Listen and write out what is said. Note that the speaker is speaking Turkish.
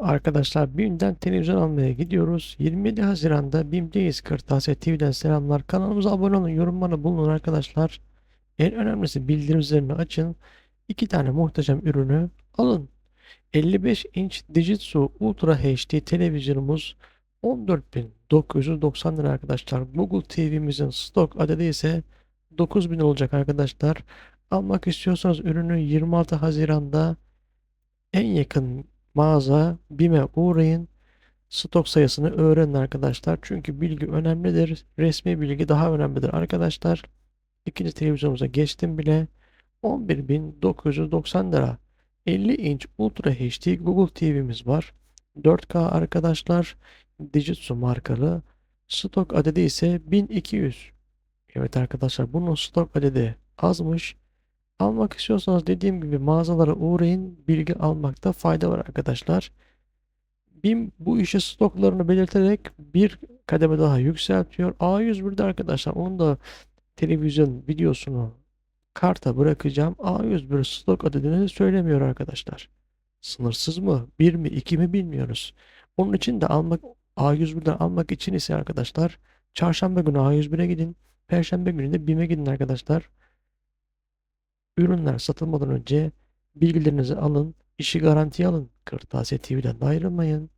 Arkadaşlar BİM'den televizyon almaya gidiyoruz. 27 Haziran'da BİM'deyiz. Kırtasiye TV'den selamlar. Kanalımıza abone olun, yorumlara bulunun arkadaşlar. En önemlisi bildirim zilini açın. İki tane muhteşem ürünü alın. 55 inç Digitsu Ultra HD televizyonumuz 14.990 lira arkadaşlar. Google TV'mizin stok adedi ise 9000 olacak arkadaşlar. Almak istiyorsanız ürünü 26 Haziran'da en yakın mağaza BİM'e uğrayın. Stok sayısını öğrenin arkadaşlar. Çünkü bilgi önemlidir. Resmi bilgi daha önemlidir arkadaşlar. İkinci televizyonumuza geçtim bile. 11.990 lira. 50 inç Ultra HD Google TV'miz var. 4K arkadaşlar. Digitsu markalı. Stok adedi ise 1200. Evet arkadaşlar bunun stok adedi azmış. Almak istiyorsanız dediğim gibi mağazalara uğrayın. Bilgi almakta fayda var arkadaşlar. BİM bu işe stoklarını belirterek bir kademe daha yükseltiyor. A101'de arkadaşlar onun da televizyon videosunu karta bırakacağım. A101 stok adedini söylemiyor arkadaşlar. Sınırsız mı? 1 mi? 2 mi bilmiyoruz. Onun için de almak A101'den almak için ise arkadaşlar çarşamba günü A101'e gidin. Perşembe günü de BİM'e gidin arkadaşlar. Ürünler satılmadan önce bilgilerinizi alın, işi garantiye alın. Kırtasiye TV'den de ayrılmayın.